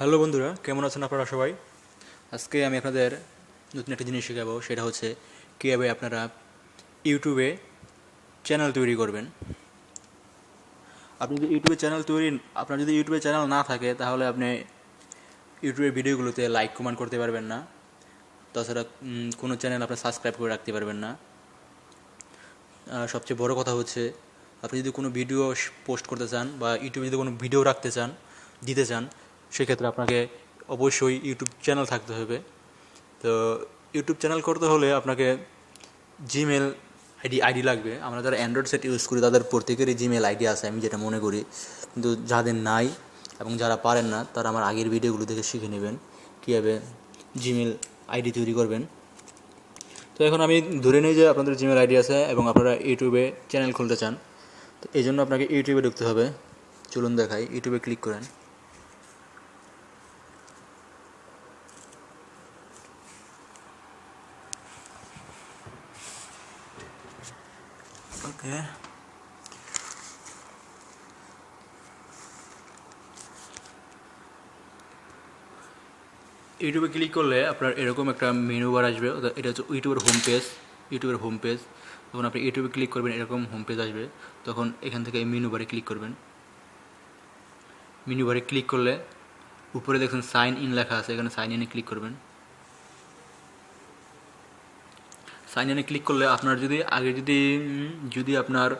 Hello বন্ধুরা, কেমন আছেন আপনারা সবাই? আজকে আমি আপনাদের নতুন একটা জিনিস শেখাবো, সেটা হচ্ছে কীভাবে আপনারা ইউটিউবে চ্যানেল তৈরি করবেন। আপনি যদি ইউটিউবে চ্যানেল তৈরি, আপনার যদি ইউটিউবে চ্যানেল না থাকে, তাহলে আপনি ইউটিউবের ভিডিওগুলোতে লাইক কমেন্ট করতে পারবেন না। তাছাড়া কোনো চ্যানেল আপনি সাবস্ক্রাইব করে রাখতে পারবেন না। সবচেয়ে বড় কথা হচ্ছে, আপনি যদি কোনো ভিডিও পোস্ট করতে চান বা ইউটিউবে যদি কোনো ভিডিও রাখতে চান, দিতে চান সেক্ষেত্রে আপনাকে অবশ্যই ইউটিউব চ্যানেল থাকতে হবে। তো ইউটিউব চ্যানেল করতে হলে আপনাকে জিমেল আইডি আইডি লাগবে। আমরা যারা অ্যান্ড্রয়েড সেট ইউজ করি, তাদের প্রত্যেকেরই জিমেল আইডি আছে, আমি যেটা মনে করি। কিন্তু যাদের নাই এবং যারা পারেন না, তারা আমার আগের ভিডিওগুলো দেখে শিখে নেবেন। কীভাবে জিমেল আইডি তৈরি করবেন। তো এখন আমি ধরে নিই যে আপনাদের জিমেল আইডি আছে এবং আপনারা ইউটিউবে চ্যানেল খুলতে চান। তো এই জন্য আপনাকে ইউটিউবে ঢুকতে হবে। চলুন দেখাই। ইউটিউবে ক্লিক করেন। ওকে ইউটিউবে ক্লিক করলে আপনার এরকম একটা মেনু বার আসবে। এটা হচ্ছে ইউটিউবের হোম পেজ ইউটিউবের হোম পেজ যখন আপনি ইউটিউবে ক্লিক করবেন, এরকম হোম পেজ আসবে। তখন এখান থেকে মেনু বারে ক্লিক করবেন। মেনু বারে ক্লিক করলে উপরে দেখুন সাইন ইন লেখা আছে, এখানে সাইন ইনে ক্লিক করবেন। সাইন ইনে ক্লিক করলে আপনার যদি, আগে যদি যদি আপনার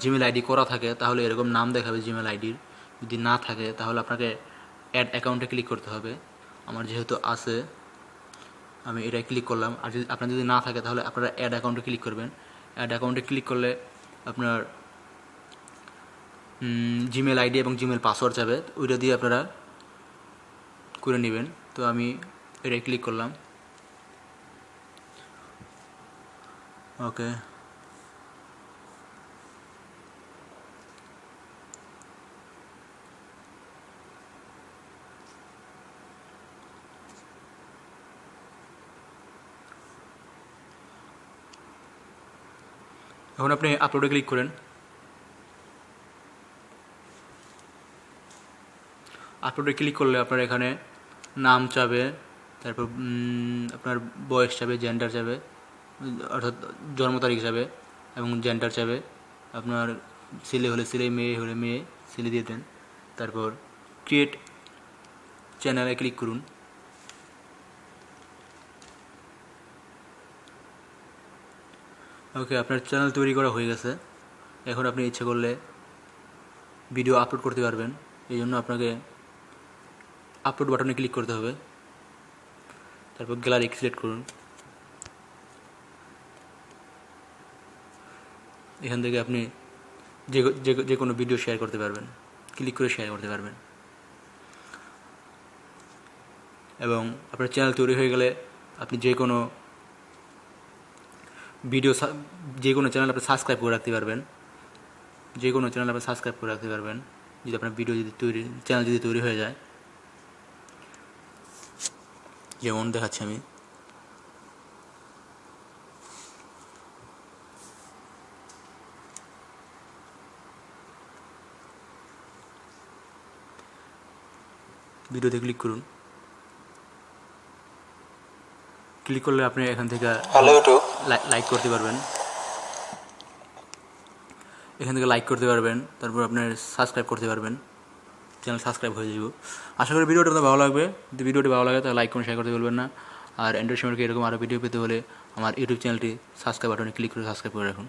জিমেল আইডি করা থাকে, তাহলে এরকম নাম দেখাবে জিমেল আইডির যদি না থাকে, তাহলে আপনাকে অ্যাড অ্যাকাউন্টে ক্লিক করতে হবে। আমার যেহেতু আছে, আমি এটাই ক্লিক করলাম। আর যদি, আপনার যদি না থাকে, তাহলে আপনারা অ্যাড অ্যাকাউন্টে ক্লিক করবেন। অ্যাড অ্যাকাউন্টে ক্লিক করলে আপনার জিমেল আইডি এবং জিমেল পাসওয়ার্ড যাবে। ওইটা দিয়ে আপনারা করে নেবেন। তো আমি এটাই ক্লিক করলাম। ওকে এখন আপনি আপলোডে ক্লিক করেন। আপলোডে ক্লিক করলে আপনার এখানে নাম চাবে, তারপর আপনার বয়স চাবে জেন্ডার চাবে। অর্থাৎ জন্ম তারিখ যাবে এবং জেন্ডার চাবে আপনার ছেলে হলে ছেলে, মেয়ে হলে মেয়ে, ছেলে দিয়ে দেন। তারপর ক্রিয়েট চ্যানেলে ক্লিক করুন। ওকে আপনার চ্যানেল তৈরি করা হয়ে গেছে। এখন আপনি ইচ্ছে করলে ভিডিও আপলোড করতে পারবেন। এই জন্য আপনাকে আপলোড বাটনে ক্লিক করতে হবে। তারপর গ্যালারি সিলেক্ট করুন। এখান থেকে আপনি যে যে- কোনো ভিডিও শেয়ার করতে পারবেন। ক্লিক করে শেয়ার করতে পারবেন। এবং আপনার চ্যানেল তৈরি হয়ে গেলে আপনি যে কোনো ভিডিও যে কোনো চ্যানেল আপনি সাবস্ক্রাইব করে রাখতে পারবেন। যে কোনো চ্যানেল আপনি সাবস্ক্রাইব করে রাখতে পারবেন। যদি আপনার ভিডিও যদি তৈরি চ্যানেল যদি তৈরি হয়ে যায়। যেমন দেখাচ্ছি আমি। ভিডিওতে ক্লিক করুন। ক্লিক করলে আপনি এখান থেকে লাইক করতে পারবেন। এখান থেকে লাইক করতে পারবেন তারপর আপনার সাবস্ক্রাইব করতে পারবেন। চ্যানেল সাবস্ক্রাইব হয়ে যাব আশা করি ভিডিওটা আপনার ভালো লাগবে। যদি ভিডিওটি ভালো লাগে তাহলে লাইক করুন শেয়ার করতে বলবেন না। আর অ্যান্ড্রয়েড সম্পর্কে এরকম আরও ভিডিও পেতে হলে আমার ইউটিউব চ্যানেলটি সাবস্ক্রাইব বাটনে ক্লিক করে সাবস্ক্রাইব করে রাখুন।